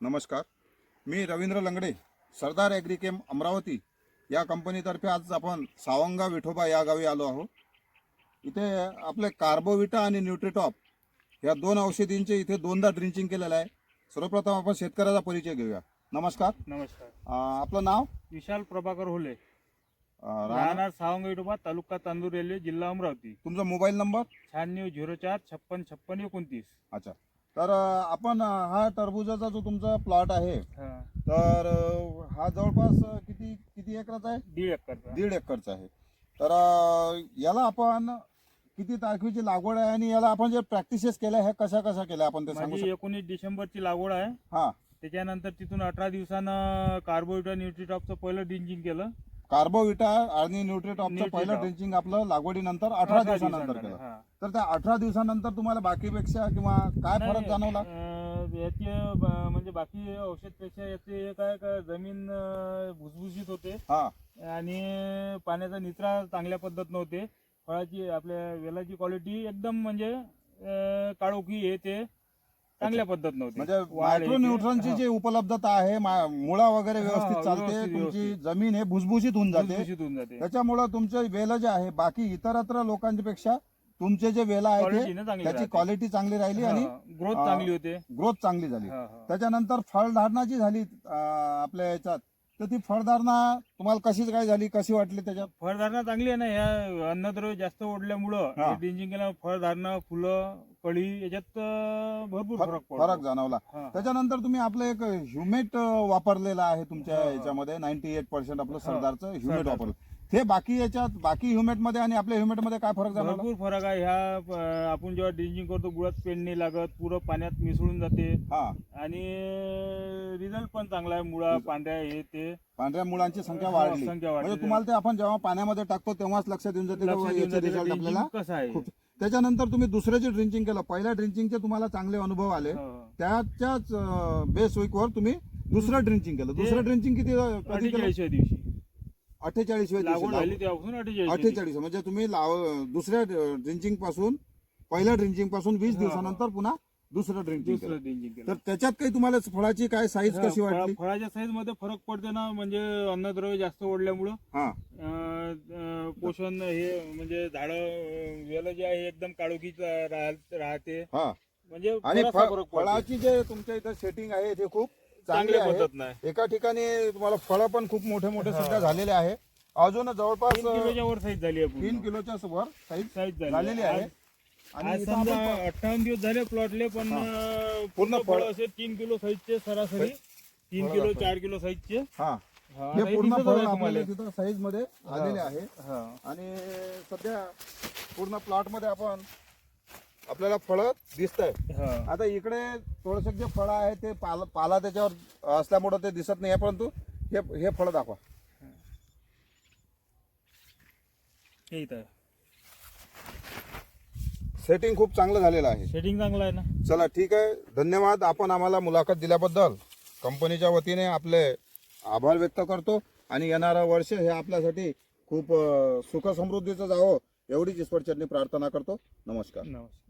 नमस्कार. मी रवींद्र लंगडे सरदार ॲग्रिकेम अमरावती या कंपनीतर्फे आज आपण सावंगा विठोबा या गावी आलो आहोत. इथे आपले कार्बोविटा आणि न्यूट्रिटॉप या दोन औषधींचे इथे दोनदा ड्रिंचिंग केलेलं आहे. सर्वप्रथम आपण शेतकऱ्याचा परिचय घेऊया. नमस्कार. नमस्कार. आपलं नाव? विशाल प्रभाकर होले. राहणार सावंग विठोबा तालुका तांदूर रेल्वे जिल्हा अमरावती. तुमचा मोबाईल नंबर? शहाण्णव झिरो चार छप्पन छप्पन एकोणतीस. अच्छा. तर आपण हा टरबुजाचा जो तुमचा प्लॉट आहे हा, तर हा जवळपास किती किती एकराचा आहे? दीड एकरचा. दीड एकरचा आहे. तर अं, याला आपण किती तारखेची लागवड आहे आणि याला आपण जे प्रॅक्टिसेस केल्या ह्या कशा कशा केल्या आपण ते सांगू माझी शकतो एकोणीस डिसेंबरची लागवड आहे. हा. त्याच्यानंतर तिथून अठरा दिवसानं कार्बोविटा न्यूट्रिटॉपचं पहिलं ड्रिंचिंग केलं. कार्बोविटा आणि न्यूट्रिटॉपचं पहिलं न्यूट्रिटॉप. ड्रिंचिंग आपलं लागवडीनंतर अठरा दिवसानंतर दिवसानंतर, केलं. हा. तर त्या अठरा दिवसानंतर तुम्हाला बाकीपेक्षा किंवा काय फरक जाणवला? अं, याची ब- म्हणजे बाकी औषधपेक्षा याचे काय का जमीन अं, भुसभुशीत होते. हा. आणि पाण्याचा निचरा चांगल्या पद्धतीनं होते फळाची आपल्या वेलाची क्वालिटी एकदम म्हणजे अं, काळोखी हे ते. चांगल्या पद्धतीनं होते म्हणजे मायक्रोन्यूट्रनची हा. जी उपलब्धता आहे मा- मुळा वगैरे व्यवस्थित चालते व्यवस्थित, तुमची व्यवस्थित. जमीन हे भुसभुशीत होऊन जाते होऊन जाते त्याच्यामुळं तुमचे वेल जे आहे बाकी इतरत्र लोकांच्या पेक्षा तुमचे जे वेल आहे चांगली त्याची राहते. क्वालिटी चांगली राहिली आणि ग्रोथ हा. चांगली होते ग्रोथ चांगली झाली हा, हा. त्याच्यानंतर फळधारणा जी झाली अं, आपल्या याच्यात तर ती फळधारणा तुम्हाला कशी काय झाली? कशी वाटली त्याच्यात? फळधारणा चांगली आहे ना. ह्या अन्नद्रव्य जास्त ओढल्यामुळं केल्यामुळे फळधारणा फुलं कळी याच्यात अं, भरपूर फर- फरक पडतो. फरक जाणवला. हा. त्याच्यानंतर तुम्ही आपलं एक ह्युमेट वापरलेलं आहे तुमच्या हा. याच्यामध्ये. नाईन्टी एट पर्सेंट आपलं सरदारचं ह्युमेट सरदारचं. वापरलं. ते बाकी याच्यात बाकी ह्युमेटमध्ये आणि आपल्या ह्युमेटमध्ये काय फरक जाणवला? भरपूर फरक आहे. ह्या आपण जेव्हा ड्रिंचिंग करतो गुळात पेंड नाही लागत पुरं पाण्यात मिसळून जाते. हा. आणि रिझल्ट पण चांगला आहे. मुळा पांढऱ्या हे ते. पांढऱ्या मुलांची संख्या हा, वाढली. संख्या वाढली. म्हणजे तुम्हाला ते आपण जेव्हा पाण्यामध्ये टाकतो तेव्हाच लक्षात येऊन जाते लक्ष देऊन याचे जाते आपल्याला? कसं आहे? खूप. त्याच्यानंतर तुम्ही दुसरे जे ड्रिंचिंग केलं पहिल्या ड्रिंचिंगचे तुम्हाला चांगले अनुभव आले. हो. त्याच्याच बेस वीकवर तुम्ही दुसरं ड्रिंचिंग केलं. दुसरं ड्रिंचिंग किती अं, कधी केलं अठ्ठेचाळीसव्या दिवशी. अठ्ठेचाळीस लागवड झाली तेव्हापासून अठ्ठेचाळीस अठ्ठेचाळीस म्हणजे तुम्ही लाव दुसऱ्या ड्रिंचिंगपासून पहिल्या ड्रिंचिंगपासून वीस हा, दिवसानंतर पुन्हा दुसरं ड्रिंचिंग केलं. दुसरं ड्रिंचिंग केलं. तर त्याच्यात काही तुम्हाला फळाची काय साईज कशी वाटली? फळा- फळाच्या साईजमध्ये फरक पडते ना म्हणजे अन्नद्रव्य जास्त ओढल्यामुळं. हा. अं, अं, पोषण हे म्हणजे झाड वेल जे आहे एकदम काळोखीच राह- राहते. हा. म्हणजे आणि बराचसा फळ- फरक पडते. फळाची जे तुमच्या इथं सेटिंग आहे ते खूप चांगली चांगल्या आहे आहे एका ठिकाणी तुम्हाला फळं पण खूप मोठे मोठे. सुद्धा झालेले आहे अजून जवळपास तीन किलोच्या वर साईज झाली आहे तीन पूर्ण. किलोच्या वर साईज साईज झालेली आहे आज- आणि आज इथं समजा आपण- अठ्ठावन्न दिवस झाले प्लॉटले पण. अं, पूर्ण फळ- फळ असे तीन किलो साईजचे सरासरी तीन फळं किलो दाखवा. चार किलो साईजचे हा हा, हे आता पूर्ण फळ आहे आपल्याला तुम्हाला. तिथं साईजमध्ये आलेले आहे हा. आणि सध्या पूर्ण प्लॉटमध्ये आपण आपल्याला फळं दिसत आहे हा. आता इकडे थोडस जे फळं आहे ते पाला पाला त्याच्यावर असल्यामुळे ते दिसत नाही परंतु हे हे फळं दाखवा. हे. सेटिंग खूप चांगलं झालेलं आहे. शेडिंग चांगलं आहे ना? चला ठीक आहे. धन्यवाद. आपण आम्हाला मुलाखत दिल्याबद्दल. कंपनीच्या वतीने आपले आभार व्यक्त करतो आणि येणारं वर्ष हे आपल्यासाठी खूप सुख समृद्धीचं जावं एवढीच ईश्वरचरणी प्रार्थना करतो. नमस्कार. नमस्कार.